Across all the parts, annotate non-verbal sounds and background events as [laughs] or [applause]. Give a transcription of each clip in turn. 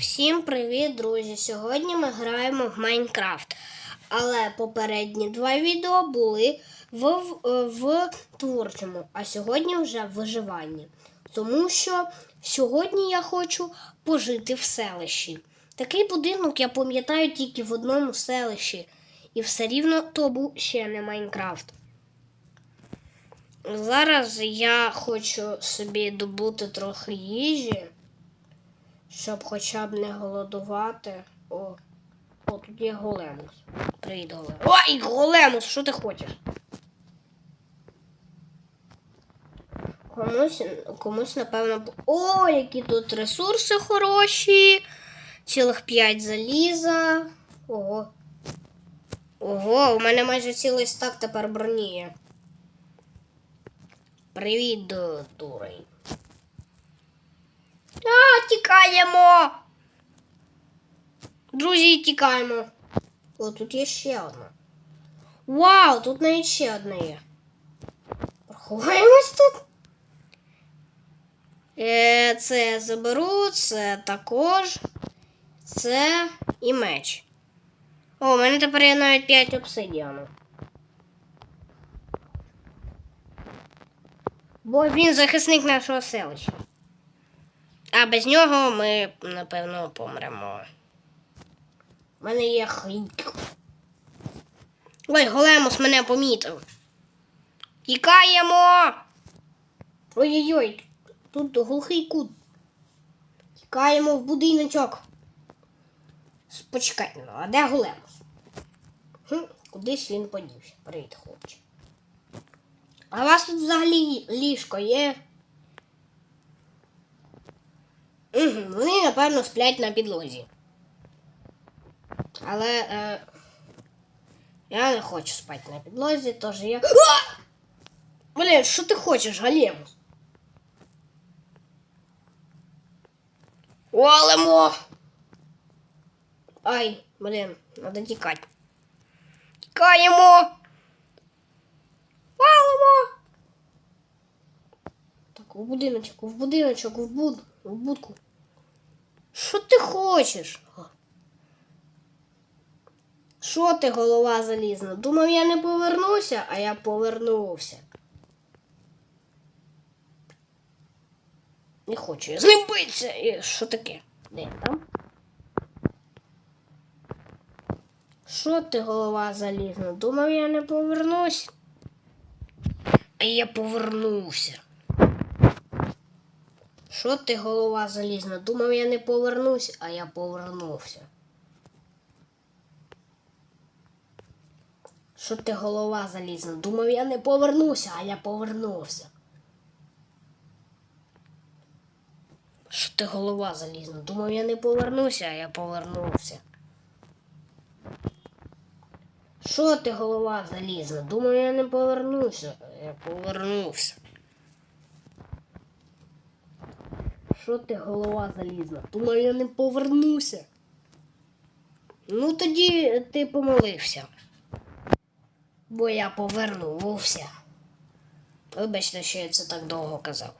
Всім привіт, друзі! Сьогодні ми граємо в Майнкрафт. Але попередні два відео були в, в, в творчому, а сьогодні вже в виживанні. Тому що сьогодні я хочу пожити в селищі. Такий будинок я пам'ятаю тільки в одному селищі. І все рівно то був ще не Майнкрафт. Зараз я хочу собі добути трохи їжі щоб хоча б не голодувати. О, о тут є големус. Привіт, големус. Ой, големус, що ти хочеш? Комусь, комусь, напевно, О, які тут ресурси хороші. Цілих 5 заліза. Ого. Ого, у мене майже цілий стак тепер броні. Привіт, дурень. А, тікаємо. Друзі, тікаємо. О, тут є ще одна. Вау, тут навіть ще одна є. Ховаємось тут. Е, це заберу, це також. Це і меч. О, у мене тепер є навіть 5 обсидіану. Бо він захисник нашого селища. А без нього ми, напевно, помремо. У мене є хрік. Ой, големус мене помітив. Тікаємо. Ой-ой-ой, тут глухий кут. Тікаємо в будиночок. Почекай, ну, а де големус? Хм, кудись він подівся. Привіт, хлопче. А у вас тут взагалі ліжко є? Угу, вони, напевно, сплять на підлозі. Але е, я не хочу спати на підлозі, тож я. А! Блін, що ти хочеш, Галємус? Валимо! Ай, блін, треба тікати. Тікаємо! Валимо! Так, в будиночок, в будиночок, в буд, в будку. Що ти хочеш? Що ти, голова залізна? Думав, я не повернуся, а я повернувся. Не хочу я з ним битися. Що таке? Де там? Що ти, голова залізна? Думав, я не повернусь. А я повернувся. Що ти, голова залізна? Думав, я не повернусь, а я повернувся. Що ти, голова залізна? Думав, я не повернуся, а я повернувся. Що ти, голова залізна? Думав, я не повернуся, а я повернувся. Що ти, голова залізна? Думав, я не повернуся, а я повернувся. Що ти, голова залізна? Думав, я не повернуся. Ну тоді ти помолився. Бо я повернувся. Вибачте, що я це так довго казав.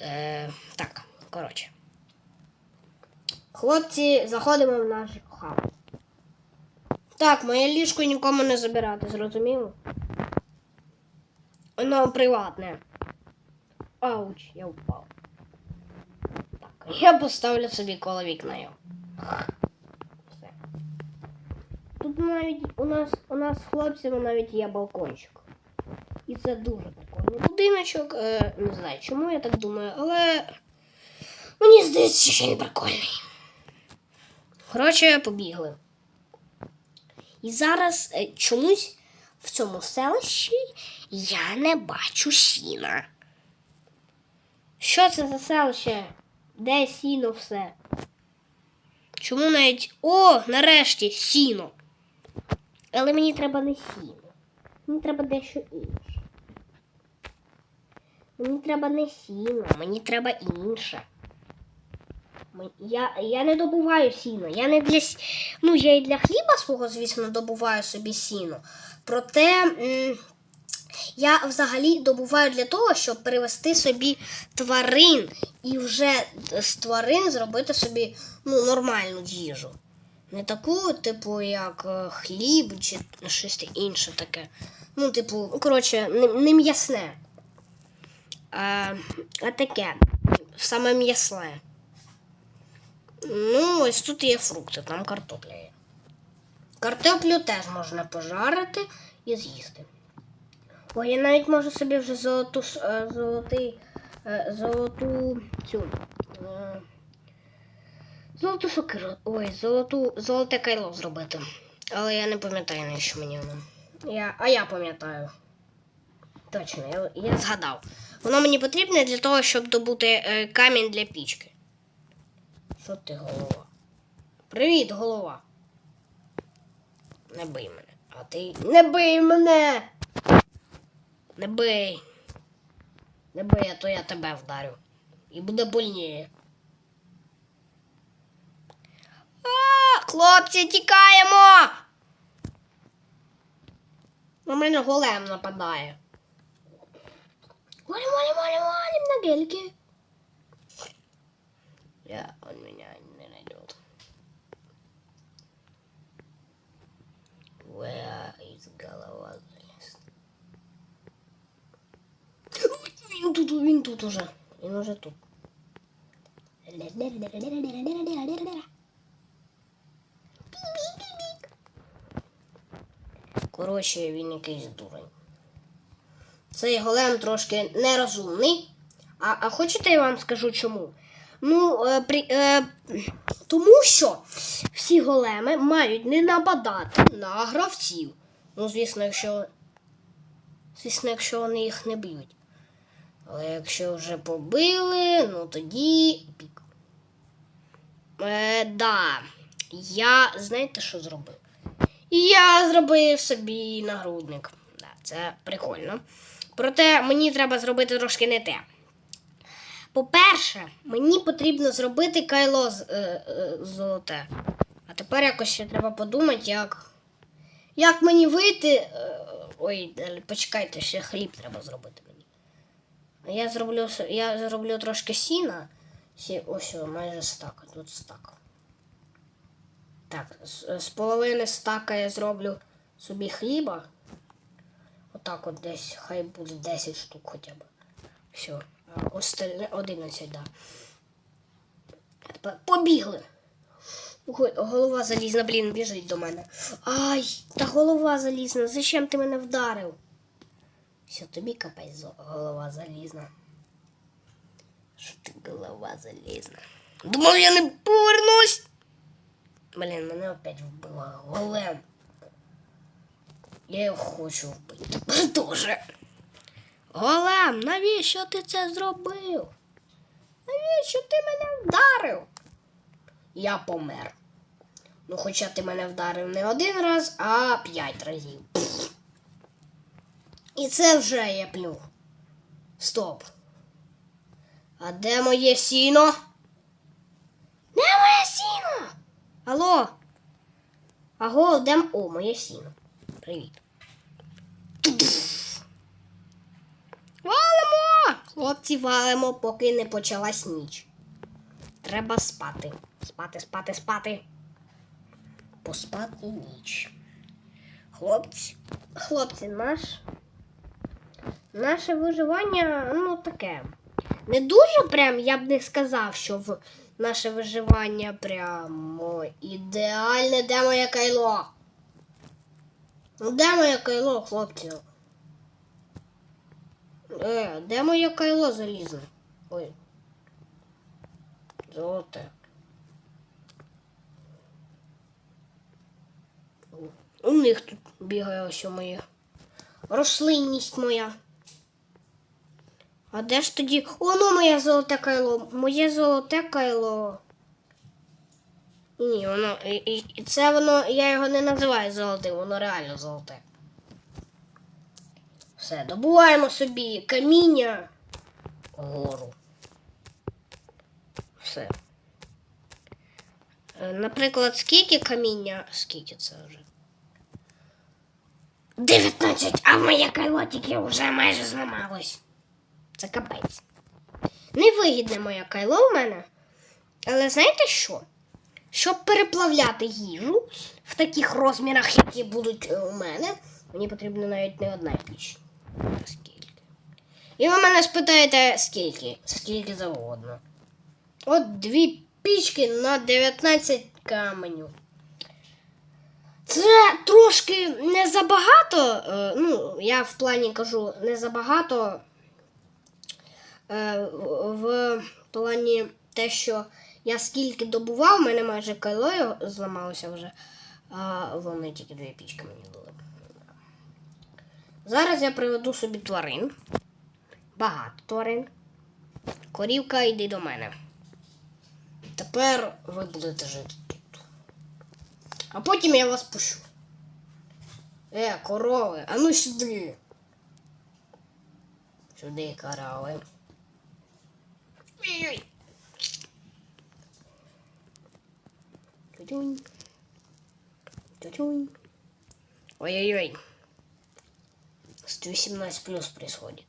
Е, так, коротше. Хлопці, заходимо в наш хаб. Так, моє ліжко нікому не забирати, зрозуміло? Воно приватне. Ауч, я впав. Я поставлю собі коло вікна. Все. Тут навіть у нас у нас з хлопцями навіть є балкончик. І це дуже прикольний будиночок. Е, не знаю, чому я так думаю, але мені здається, що він прикольний. Коротше, побігли. І зараз е, чомусь в цьому селищі я не бачу сіна. Що це за селище? Де сіно все? Чому навіть. О, нарешті сіно. Але мені треба не сіно. Мені треба дещо інше. Мені треба не сіно, мені треба інше. Я, я не добуваю сіно. Я не для Ну, я і для хліба свого, звісно, добуваю собі сіно. Проте Я взагалі добуваю для того, щоб привезти собі тварин і вже з тварин зробити собі ну, нормальну їжу. Не таку, типу, як е, хліб чи щось інше таке. Ну, типу, коротше, не, не м'ясне. А, а таке. Саме м'ясне. Ну, ось тут є фрукти, там картопля є. Картоплю теж можна пожарити і з'їсти. О, я навіть можу собі вже золоту, е, золотий, е, золоту цю. е, Золоту сокиру. Ой, золоту, золоте кайло зробити. Але я не пам'ятаю, на що мені воно. Я, а я пам'ятаю. Точно, я, я згадав. Воно мені потрібне для того, щоб добути е, камінь для пічки. Що ти голова? Привіт, голова. Не бий мене. А ти. Не бий мене! Не бий. Не бий, а то я тебе вдарю. І буде больніше. А, хлопці, тікаємо! На мене голем нападає. Валим, валим, валим, валим на гельке. Я, он меня не найдет. Where is голова залез? Він тут, уже. Він уже тут. Коротше, він якийсь дурень. Цей голем трошки нерозумний. А, а хочете я вам скажу чому? Ну, е, при, е, тому що всі големи мають не нападати на гравців. Ну, звісно, якщо. Звісно, якщо вони їх не б'ють. Але якщо вже побили, ну тоді пік. Е, да. Я знаєте, що зробив? Я зробив собі нагрудник. Да, це прикольно. Проте мені треба зробити трошки не те. По-перше, мені потрібно зробити кайло з, е, е, золоте. А тепер якось ще треба подумати, як. Як мені вийти. е, Ой, е, почекайте, ще хліб треба зробити Я зроблю, я зроблю трошки сіна. Сі, ось майже стак, тут стак. Так, з, з половини стака я зроблю собі хліба. Отак от десь, хай буде 10 штук хоча б. Все. Остальне 11, да. Тепер побігли. Голова залізна, блін, біжить до мене. Ай, та голова залізна, зачем ти мене вдарив? Все, тобі капець голова залізна. Що ти голова залізна? Думав, я не повернусь. Блін, мене опять вбила голем. Я його хочу вбити. [laughs] Дуже. Голем, навіщо ти це зробив? Навіщо ти мене вдарив? Я помер. Ну, хоча ти мене вдарив не один раз, а п'ять разів. І це вже я плюх. Стоп. А де моє сіно? Де моє сіно? Алло? Аго, де... О, моє сіно. Привіт. Валимо! Хлопці, валимо, поки не почалась ніч. Треба спати. Спати, спати, спати. Поспати ніч. Хлопці, хлопці, наш. Наше виживання, ну таке. Не дуже прям, я б не сказав, що в наше виживання прямо ідеальне. Де моє кайло? Ну, Де моє кайло, хлопці? Е, де моє кайло залізне? Ой. Золоте. У них тут бігає ось моє. Рослинність моя. А де ж тоді? Воно моє золоте кайло. Моє золоте кайло. Ні, воно. І, і, і це воно, я його не називаю золотим, воно реально золоте. Все, добуваємо собі каміння гору. Все. Е, Наприклад, скільки каміння, скільки це вже? 19, а моє кайло тільки вже майже зламалось. Це капець. Невигідне моє кайло в мене. Але знаєте що? Щоб переплавляти їжу в таких розмірах, які будуть е, у мене, мені потрібно навіть не одна піч. Скільки? І ви мене спитаєте, скільки? Скільки завгодно. От дві пічки на 19 каменю. Це трошки не забагато. е, Ну, я в плані кажу, не забагато. Е, В плані те, що я скільки добував, в мене майже кайло зламалося вже, а вони тільки дві пічки мені дали. Зараз я приведу собі тварин. Багато тварин. Корівка, йди до мене. Тепер ви будете жити тут. А потім я вас пущу. Е, корови, а ну сюди. Сюди, корови. Тютюнь. Тютюнь. Ой-ой-ой. 118 плюс происходит.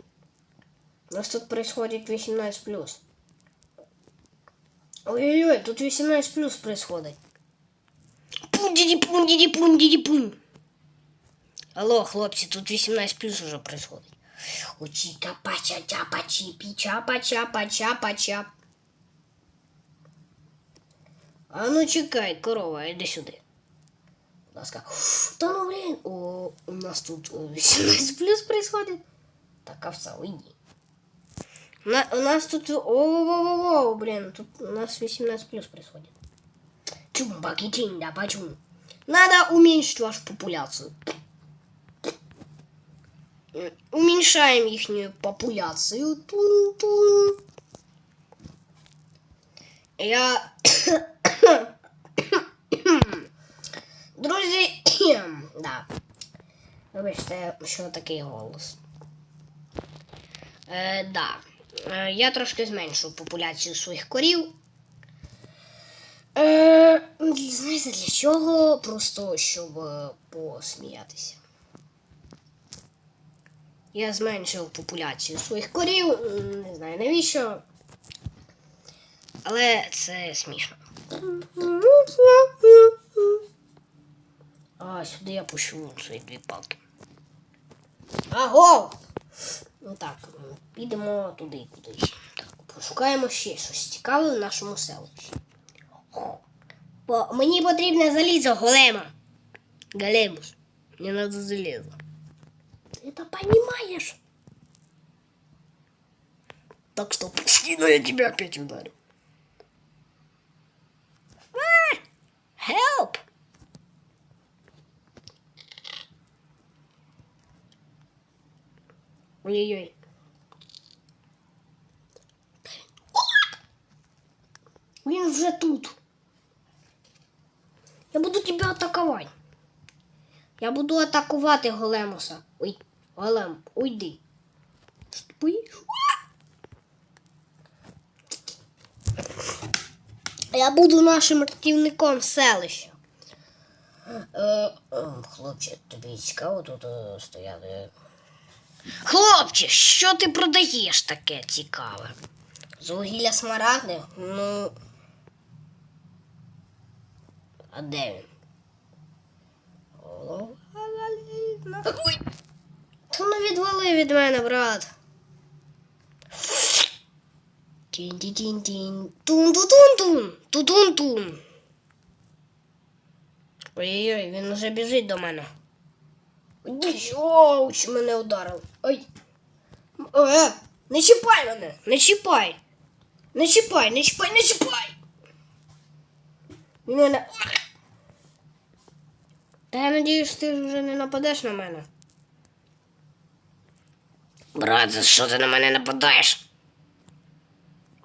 У нас тут происходит 18 плюс. Ой-ой-ой, тут 18 плюс происходит. Пун-ди-ди-пун-ди-ди-пун-ди-ди-пун. Алло, хлопці, тут 18 плюс уже происходит. Учика пача чапа чипи чапа чапа чап. А ну чекай, корова, іди сюди. Будь ласка. Та ну блін, о, у нас тут о, 18 плюс происходит. Так, овца, уйди. На- у нас тут... О, блин, тут у нас 18 плюс происходит. Чумбаки чинда почум. Надо уменьшить вашу популяцию. Уменьшаем их популяцию. Я... Друзі, [coughs] да. Вибачте, що такий голос. Е, да. Е, я трошки зменшив популяцію своїх корів. Е, знаєте для чого? Просто щоб посміятися. Я зменшив популяцію своїх корів. Не знаю навіщо. Але це смішно. А, сюди я пущу свої дві палки. Аго! Ну так, підемо туди кудись. Так, пошукаємо ще щось цікаве в нашому селищі. Бо мені потрібне залізо голема. Големус. Мені надо залізо. Це понимаешь? Так что пусти, но я тебя опять ударю. Help! Ой-ой-ой. Він вже тут. Я буду тебе атакувати. Я буду атакувати Големуса. Ой, Голем, уйди. Стой. Я буду нашим рятівником селища. Е, е, хлопче, тобі цікаво тут е, стояти. Хлопче, що ти продаєш таке цікаве? З вугілля смарагди? Ну. А де він? Голова. Ой! Та ну відвали від мене, брат. Тін-ті-тін-тін. Тун-ту-тун-тун. Ту-тун-тун. Ой-ой, він уже біжить до мене. Ой, Оуч, мене ударив. Ой. Е, не чіпай мене, не чіпай. Не чіпай, не чіпай, не чіпай. Він мене. Та я надіюсь, ти вже не нападеш на мене. Брат, за що ти на мене нападаєш?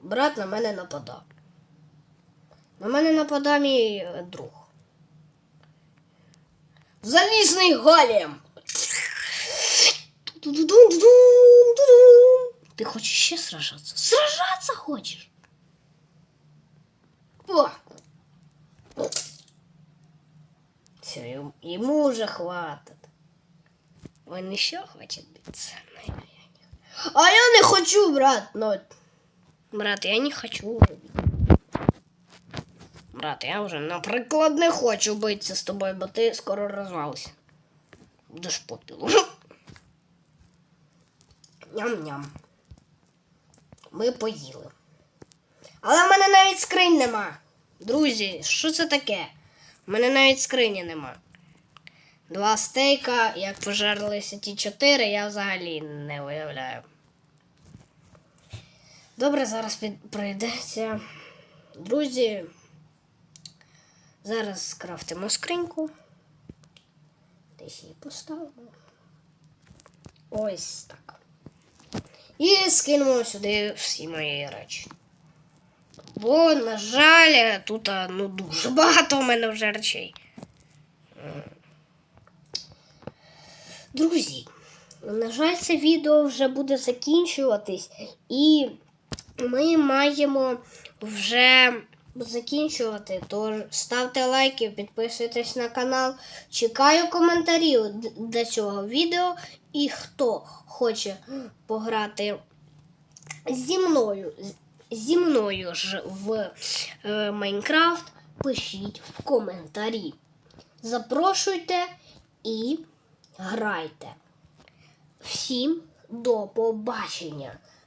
Брат на мене нападав. На мене нападав мій е, друг. Залізний голем. Ты хочешь ще сражаться? Сражаться хочешь? О! Все, ему уже хватит. Он еще хочет биться. А я не хочу, брат. Ну, брат, я не хочу. Брат, я вже, наприклад, не хочу битися з тобою, бо ти скоро розвалишся. Будеш попілу. Ням-ням. Ми поїли. Але в мене навіть скринь нема. Друзі, що це таке? У мене навіть скрині нема. Два стейка, як пожарилися ті чотири, я взагалі не уявляю. Добре, зараз прийдеться. Друзі. Зараз скрафтимо скриньку. Десь її поставимо. Ось так. І скинемо сюди всі мої речі. Бо, на жаль, тут ну, дуже багато у мене вже речей. Друзі, на жаль, це відео вже буде закінчуватись, і ми маємо вже закінчувати. Тож ставте лайки, підписуйтесь на канал. Чекаю коментарів до цього відео. І хто хоче пограти зі мною, зі мною ж в е, Майнкрафт, пишіть в коментарі. Запрошуйте і грайте. Всім до побачення,